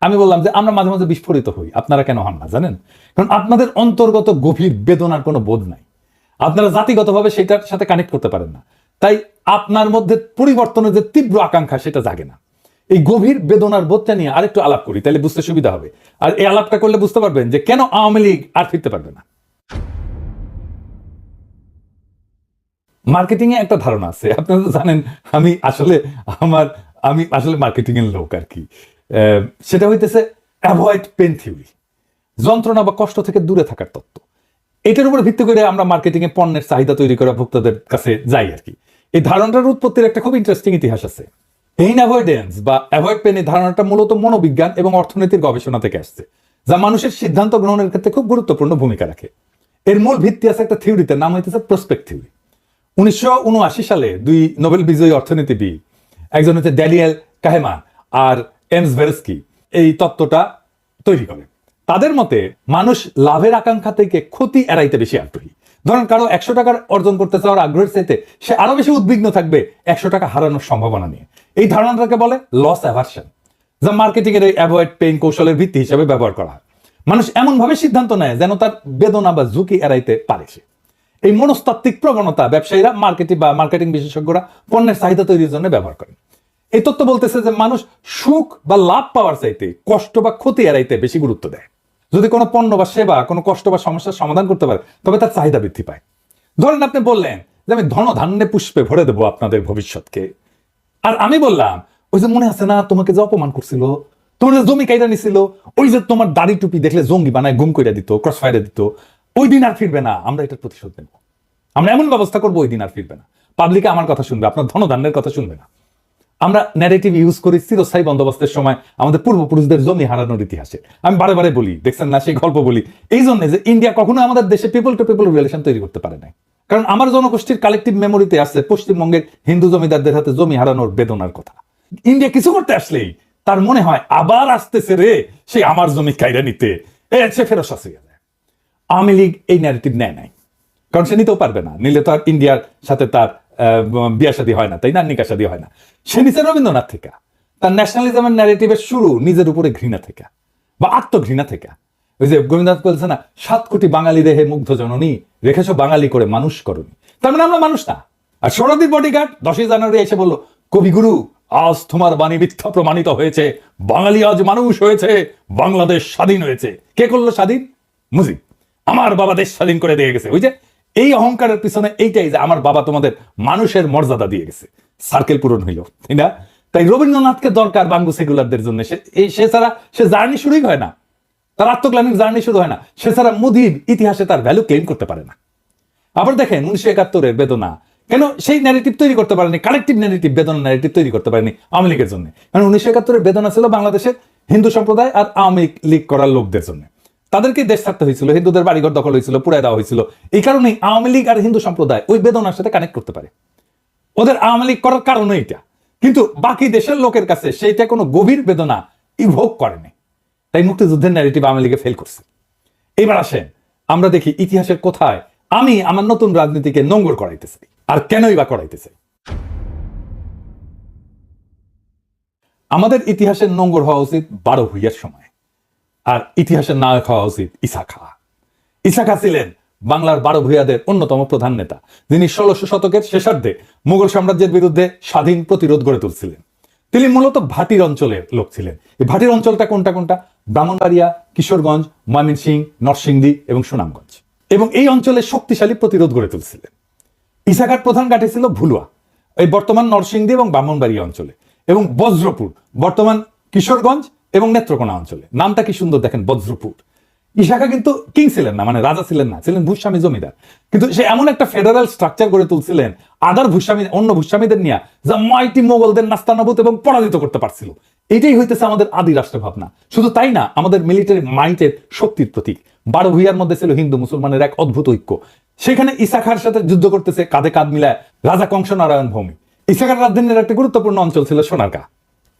আমি বললাম যে আমরা মাঝে মাঝে বিস্ফোরিত হই। আপনারা কেন হন না, জানেন? কারণ আপনাদের অন্তর্গত গভীর বেদনার কোনো বোধ নাই। আপনারা জাতিগতভাবে সেটার সাথে কানেক্ট করতে পারেন না। তাই আপনার মধ্যে পরিবর্তনের যে তীব্র আকাঙ্ক্ষা, সেটা জাগে না। এই গভীর বেদনার বোধটা নিয়ে আরেকটু আলাপ করি, তাহলে বুঝতে সুবিধা হবে। আর এই আলাপটা করলে বুঝতে পারবেন যে কেন আওয়ামী লীগ আর ফিরতে পারবে না। মার্কেটিং এ একটা ধারণা আছে। আপনারা জানেন, আমি আসলে আমার, আমি আসলে মার্কেটিং এর লোক আর কি। সেটা হইতেছে অ্যাভয়েড পেন থিওরি যন্ত্রণা বা কষ্ট থেকে দূরে থাকার তত্ত্ব। এটার উপর ভিত্তি করে আমরা মার্কেটিং এ পণ্যের চাহিদা তৈরি করা ভোক্তাদের কাছে যাই আর কি। এই ধারণাটার উৎপত্তির একটা খুব ইন্টারেস্টিং ইতিহাস আছে। পেইন অ্যাভয়েডেন্স বা অ্যাভয়েড পেন এই ধারণাটা মূলত মনোবিজ্ঞান এবং অর্থনীতির গবেষণা থেকে আসছে, যা মানুষের সিদ্ধান্ত গ্রহণের ক্ষেত্রে খুব গুরুত্বপূর্ণ ভূমিকা রাখে। এর মূল ভিত্তি আছে একটা থিওরিতে নাম হইতেছে প্রসপেক্ট থিওরি উনিশশো সালে দুই নোবেল বিজয়ী অর্থনীতিবিদ, একজন হচ্ছে ড্যানিয়েল কাহেমান আর এমস ভেরস্কি এই তত্ত্বটা তৈরি করে। তাদের মতে, মানুষ লাভের আকাঙ্ক্ষা থেকে ক্ষতি এড়াইতে বেশি আগ্রহী। ধরেন, কারও একশো টাকার অর্জন করতে চাওয়ার আগ্রহের চাইতে সে আরও বেশি উদ্বিগ্ন থাকবে একশো টাকা হারানোর সম্ভাবনা নিয়ে। এই ধারণাটাকে বলে লস অ্যাভার্সন যা মার্কেটিং এর অ্যাভয়েড পেইন কৌশলের ভিত্তি হিসেবে ব্যবহার করা হয়। মানুষ এমন ভাবে সিদ্ধান্ত নেয় যেন তার বেদনা বা ঝুঁকি এড়াইতে পারে সে। এই মনস্তাত্ত্বিক প্রবণতা ব্যবসায়ীরা, মার্কেটিং বা মার্কেটিং বিশেষজ্ঞরা পণ্যের চাহিদা তৈরির জন্য ব্যবহার করেন। এই তত্ত্ব বলতেছে যে মানুষ সুখ বা লাভ পাওয়ার চাইতে, কষ্ট বা ক্ষতি এড়াইতে বেশি গুরুত্ব দেয়। যদি কোনো পণ্য বা সেবা, কোনো কষ্ট বা সমস্যার সমাধান করতে পারে, তবে তার চাহিদা বৃদ্ধি পায়। ধরেন আপনি বললেন যে আমি ধন ধান্যে পুষ্পে ভরে দেবো আপনাদের ভবিষ্যৎকে। আর আমি বললাম, ওই যে মনে আছে না, তোমাকে যে অপমান করছিল? তোমার যে জমি কাইরা নিছিল? ওই যে তোমার দাড়ি টুপি দেখলে জঙ্গি বানায়, গুম কইরা দিত ক্রস ফায়ারে দিত, ওই দিন আর ফিরবে না, আমরা এটার প্রতিশোধ নেব। আমরা এমন ব্যবস্থা করব, ওই দিন আর ফিরবে না। পাবলিকে আমার কথা শুনবে, আপনার ধন ধনধান্যের কথা শুনবে না। আমরা ন্যারেটিভ ইউজ করি চিরস্থায়ী বন্দোবস্তের সময়, আমাদের পূর্বপুরুষদের জমি হারানোর ইতিহাসে। আমি বারে বারে বলি, দেখছেন না, সেই গল্প বলি। এই জন্য যে ইন্ডিয়া কখনো আমাদের দেশে পিপল টু পিপল রিলেশন তৈরি করতে পারে নাই। কারণ আমার জনগোষ্ঠীর কালেকটিভ মেমোরিতে আছে পশ্চিমবঙ্গের হিন্দু জমিদারদের হাতে জমি হারানোর বেদনার কথা। ইন্ডিয়া কিছু করতে আসলেই তার মনে হয় আবার আসতেছে রে, সে আমার জমি কাইরা নিতে। এ, সে ফেরত আসে। গেছে আওয়ামী লীগ এই ন্যারেটিভ নেয় নাই। কারণ সে নিতেও পারবে না। নিলে তো আর ইন্ডিয়ার সাথে তার বিয়া শাদী হয় না, তাই না? নিকা শাদী হয় না। সে নিচে রবীন্দ্রনাথ থেকে। তার ন্যাশনালিজমের ন্যারেটিভের শুরু নিজের উপরে ঘৃণা থেকে বা আত্মঘৃণা থেকে। ওই যে গোবিন্দনাথ বলছে না, সাত কোটি বাঙালি রেহে মুগ্ধ জননী রেখেছো বাঙালি করে মানুষ করনি। তার মানে আমরা মানুষ না। আর সৌরদীপ বডিগার্ড দশই জানুয়ারি এসে বলল, কবিগুরু, আজ তোমার বাণী মিথ্যা প্রমাণিত হয়েছে। বাঙালি আজ মানুষ হয়েছে, বাংলাদেশ স্বাধীন হয়েছে। কে করল স্বাধীন? মুজিব। আমার বাবা দেশ স্বাধীন করে দিয়ে গেছে। ওই যে এই অহংকারের পিছনে এইটাই যে আমার বাবা তোমাদের মানুষের মর্যাদা দিয়ে গেছে। সার্কেল পূরণ হইল, তাই না? তাই রবীন্দ্রনাথকে দরকার বাঙ্গু সেকুলারদের জন্য। সে এই সে ছাড়া সে জার্নি শুরুই হয় না। তার আত্মগ্লানির জার্নি শুরু হয় না। সে ছাড়া মোদির ইতিহাসে তার ভ্যালু ক্লেম করতে পারে না। আবার দেখেন, উনিশশো একাত্তরের বেদনা। কেন সেই ন্যারেটিভ তৈরি করতে পারেনি কালেকটিভ ন্যারেটিভ বেদনা ন্যারেটিভ তৈরি করতে পারেনি আওয়ামী লীগের জন্য। কারণ উনিশশো একাত্তরের বেদনা ছিল বাংলাদেশের হিন্দু সম্প্রদায় আর আওয়ামী লীগ করার লোকদের জন্য। তাদেরকে দেশ ছাড়তে হয়েছিল, হিন্দুদের বাড়িঘর দখল হয়েছিল পুরাই দেওয়া হয়েছিল। এই কারণেই আওয়ামী লীগ আর হিন্দু সম্প্রদায় ওই বেদনার সাথে কানেক্ট করতে পারে। ওদের আওয়ামী লীগ করার কারণ এইটা। কিন্তু বাকি দেশের লোকের কাছে সেইটা কোনো গভীর বেদনা ইভোক করেনি। তাই মুক্তিযুদ্ধের ন্যারেটিভ আওয়ামী লীগে ফেল করছে। এবার আসেন, আমরা দেখি ইতিহাসের কোথায় আমি আমার নতুন রাজনীতিকে নোংর করাইতে চাই, আর কেনই বা করাইতে চাই? আমাদের ইতিহাসের নোংর হওয়া উচিত বারো ভুইয়ার সময়। আর ইতিহাসের নায়ক হওয়া উচিত ইসা খা ইসা খা ছিলেন বাংলার বারো ভূয়াদের অন্যতম প্রধান নেতা, যিনি ষোলশো শতকের শেষার্ধে মুঘল সাম্রাজ্যের বিরুদ্ধে স্বাধীন প্রতিরোধ গড়ে তুলছিলেন। তিনি মূলত ভাটির অঞ্চলের লোক ছিলেন। এই ভাটির অঞ্চলটা কোনটা কোনটা? ব্রাহ্মণবাড়িয়া, কিশোরগঞ্জ, ময়মনসিংহ, নরসিংদী এবং সুনামগঞ্জ। এবং এই অঞ্চলে শক্তিশালী প্রতিরোধ গড়ে তুলছিলেন। ইসাঘাট প্রধান ঘাটে ছিল ভুলুয়া, এই বর্তমান নরসিংদী এবং ব্রাহ্মণবাড়িয়া অঞ্চলে। এবং বজ্রপুর, বর্তমান কিশোরগঞ্জ এবং নেত্রকোনা অঞ্চলে। নামটা কি সুন্দর দেখেন, বজ্রপুর। ইশাখা কিন্তু কিং ছিলেন না মানে রাজা ছিলেন না, ছিলেন ভূস্বামী জমিদার। কিন্তু সে এমন একটা ফেডারেল স্ট্রাকচার গড়ে তুলছিলেন আদার ভূস্বামী, অন্য ভূস্বামীদের নিয়ে, যা মাইটি মোগলদের নাস্তানাবুত এবং পরাজিত করতে পারছিল। এটাই হইতেছে আমাদের আদি রাষ্ট্র ভাবনা শুধু তাই না, আমাদের মিলিটারি মাইন্ডের শক্তির প্রতীক। বারো ভূইয়ার মধ্যে ছিল হিন্দু মুসলমানের এক অদ্ভুত ঐক্য। সেখানে ইসাখার সাথে যুদ্ধ করতেছে কাঁধে কাঁধ মিলায় রাজা কংস নারায়ণ ভৌমি। ইসাখার রাজধানীর একটা গুরুত্বপূর্ণ অঞ্চল ছিল সোনারগাঁ।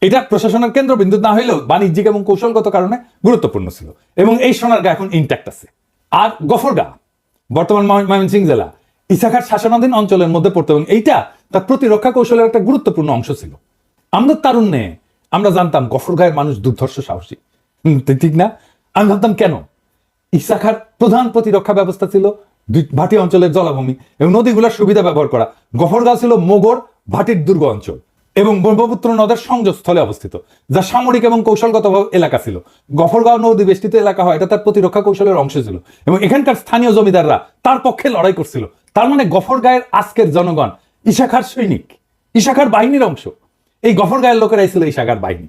এটা প্রশাসনের কেন্দ্রবিন্দু না হলেও বাণিজ্যিক এবং কৌশলগত কারণে গুরুত্বপূর্ণ ছিল। এবং এই সোনারগাঁ এখন ইন্ট্যাক্ট আছে। আর গফরগাঁ বর্তমান ময়- ময়মনসিংহ জেলা, ইসাখার শাসনাধীন অঞ্চলের মধ্যে পড়তো এবং এইটা তার প্রতিরক্ষা কৌশলের একটা গুরুত্বপূর্ণ অংশ ছিল। আমাদের তারুণ্যে, আমরা জানতাম গফরগাঁয়ের মানুষ দুর্ধর্ষ সাহসী। ঠিক না? আমি ভাবতাম কেন? ইসাখার প্রধান প্রতিরক্ষা ব্যবস্থা ছিল ভাটি অঞ্চলের জলাভূমি এবং নদীগুলোর সুবিধা ব্যবহার করা। গফরগাঁও ছিল মোগর ভাটির দুর্গ অঞ্চল। এবং ব্রহ্মপুত্র নদের সংযোগস্থলে অবস্থিত, যা সামরিক এবং কৌশলগত এলাকা ছিল। গফরগাঁও নদী বেষ্টিত এলাকা হয়, এটা তার প্রতিরক্ষা কৌশলের অংশ ছিল এবং এখানকার স্থানীয় জমিদাররা তার পক্ষে লড়াই করছিল। তার মানে গফরগাঁয়ের আজকের জনগণ ইশাখার সৈনিক, ইশাখার বাহিনীর অংশ। এই গফরগাঁয়ের লোকেরাই ছিল ইশাখার বাহিনী।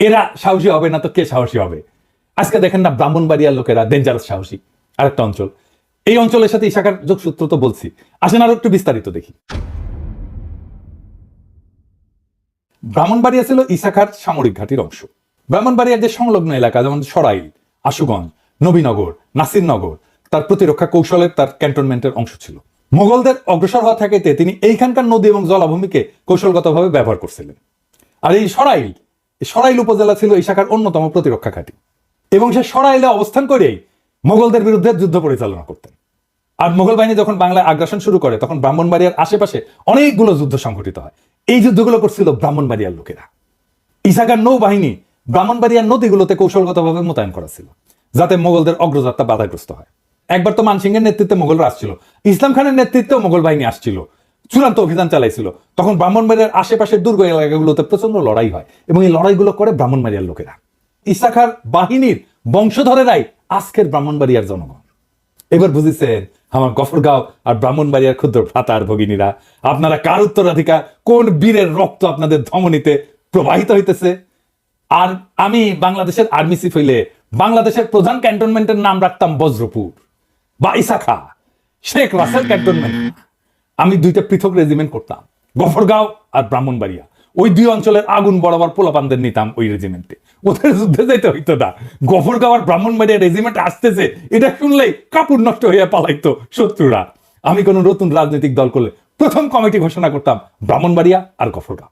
এরা সাহসী হবে না তো কে সাহসী হবে? আজকে দেখেন না, ব্রাহ্মণবাড়িয়ার লোকেরা ডেঞ্জারাস সাহসী, আরেকটা অঞ্চল। এই অঞ্চলের সাথে ইশাখার যোগসূত্র তো বলছি। আসেন আরও একটু বিস্তারিত দেখি। ব্রাহ্মণবাড়িয়া ছিল ইসাখার সামরিক ঘাটির অংশ। ব্রাহ্মণবাড়িয়ার যে সংলগ্ন এলাকা, যেমন সরাইল, আশুগঞ্জ, নবীনগর, নাসিরনগর, তার প্রতিরক্ষা কৌশলের তার ক্যান্টনমেন্টের অংশ ছিল। মোগলদের অগ্রসর হওয়া থাকাতে তিনি এইখানকার নদী এবং জলাভূমিকে কৌশলগতভাবে ব্যবহার করছিলেন। আর এই সরাইল সরাইল উপজেলা ছিল এই অন্যতম প্রতিরক্ষা ঘাঁটি। এবং সে সরাইলে অবস্থান করেই মোগলদের বিরুদ্ধে যুদ্ধ পরিচালনা করতেন। আর মোগল বাহিনী যখন বাংলায় আগ্রাসন শুরু করে, তখন ব্রাহ্মণবাড়িয়ার আশেপাশে অনেকগুলো যুদ্ধ সংঘটিত হয়। এই যুদ্ধগুলো করছিল ব্রাহ্মণবাড়িয়ার লোকেরা। ইসাকার নৌবাহিনী ব্রাহ্মণবাড়িয়ার নদীগুলোতে কৌশলগতভাবে মোতায়েন করা ছিল, যাতে মোগলদের অগ্রযাত্রা বাধাগ্রস্ত হয়। একবার তো মানসিংহের নেতৃত্বে মোগলরা আসছিল, ইসলাম খানের নেতৃত্বেও মোগল বাহিনী আসছিল, চূড়ান্ত অভিযান চালাইছিল। তখন ব্রাহ্মণবাড়িয়ার আশেপাশের দুর্গ এলাকাগুলোতে প্রচণ্ড লড়াই হয় এবং এই লড়াইগুলো করে ব্রাহ্মণবাড়িয়ার লোকেরা। ইসাখার বাহিনীর বংশধরেরাই আজকের ব্রাহ্মণবাড়িয়ার জনগণ। এবার বুঝেছেন আমার গফরগাঁও আর ব্রাহ্মণবাড়িয়ার ক্ষুদ্র ভ্রাতা ভগিনীরা, আপনারা কার উত্তরাধিকার কোন বীরের রক্ত আপনাদের ধমনীতে প্রবাহিত হইতেছে? আর আমি বাংলাদেশের আর্মি চিফ হইলে বাংলাদেশের প্রধান ক্যান্টনমেন্টের নাম রাখতাম বজ্রপুর বা ইসাখা। শেখ রাসেল ক্যান্টনমেন্ট। আমি দুইটা পৃথক রেজিমেন্ট করতাম, গফরগাঁও আর ব্রাহ্মণবাড়িয়া। ওই দুই অঞ্চলের আগুন বরাবর পোলাপানদের নিতাম ওই রেজিমেন্টে ওদের যুদ্ধে যাইতে হইতো না। গফরগাঁও আর ব্রাহ্মণবাড়িয়া রেজিমেন্ট আসতেছে, এটা শুনলেই কাপড় নষ্ট হইয়া পালাইতো শত্রুরা। আমি কোনো নতুন রাজনৈতিক দল করলে প্রথম কমিটি ঘোষণা করতাম ব্রাহ্মণবাড়িয়া আর গফরগাঁও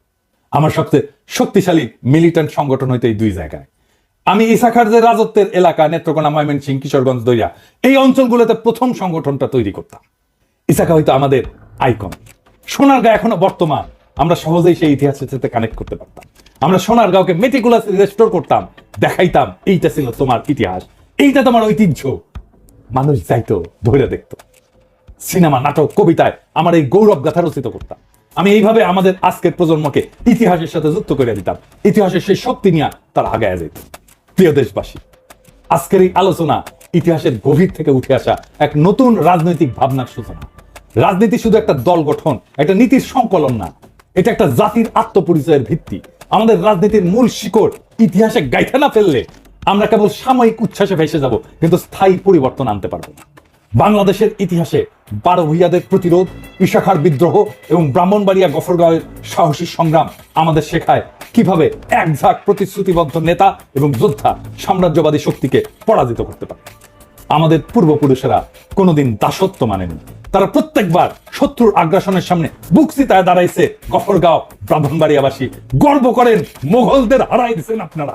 আমার সবচেয়ে শক্তিশালী মিলিটেন্ট সংগঠন হইতো এই দুই জায়গায়। আমি ইসাখার যে রাজত্বের এলাকা, নেত্রকোনা, ময়মনসিংহ, কিশোরগঞ্জ, দইয়া, এই অঞ্চলগুলোতে প্রথম সংগঠনটা তৈরি করতাম। ইসাকা হয়তো আমাদের আইকন সোনারগাঁ এখনও বর্তমান। আমরা সহজেই সেই ইতিহাসের সাথে কানেক্ট করতে পারতাম। আমরা সোনারগাঁওকে মেটিকুলাস রেস্টোর করতাম, দেখাইতাম, এইটা ছিল তোমার ইতিহাস, এইটা তোমার ঐতিহ্য। মানুষ যাইতো ধরে দেখতো। সিনেমা, নাটক, কবিতায় আমার এই গৌরব গাথা রচিত করতাম। আমি এইভাবে আমাদের আজকের প্রজন্মকে ইতিহাসের সাথে যুক্ত করে দিতাম। ইতিহাসের সেই শক্তি নিয়ে তার আগায় যেত প্রিয় দেশবাসী, আজকের এই আলোচনা ইতিহাসের গভীর থেকে উঠে আসা এক নতুন রাজনৈতিক ভাবনার সূচনা। রাজনীতি শুধু একটা দল গঠন, একটা নীতির সংকলন না এটা একটা জাতির আত্মপরিচয়ের ভিত্তি। আমাদের রাজনীতির মূল শিকড় ইতিহাসে গাইথে না ফেললে আমরা কেবল সাময়িক উচ্ছ্বাসে ভেসে যাব, কিন্তু স্থায়ী পরিবর্তন আনতে পারব না। বাংলাদেশের ইতিহাসে বারো ভূইয়াদের প্রতিরোধ, ইশাখার বিদ্রোহ এবং ব্রাহ্মণবাড়িয়া গফরগাঁওয়ের সাহসী সংগ্রাম আমাদের শেখায় কীভাবে এক ঝাঁক প্রতিশ্রুতিবদ্ধ নেতা এবং যোদ্ধা সাম্রাজ্যবাদী শক্তিকে পরাজিত করতে পারে। আমাদের পূর্বপুরুষেরা কোনোদিন দাসত্ব মানেনি তারা প্রত্যেকবার শত্রুর আগ্রাসনের সামনে বুকসিতায় দাঁড়াইছে গফরগাঁও ব্রাহ্মণবাড়িয়াবাসী। গর্ব করেন মোগলদের হারাই দিচ্ছেন আপনারা।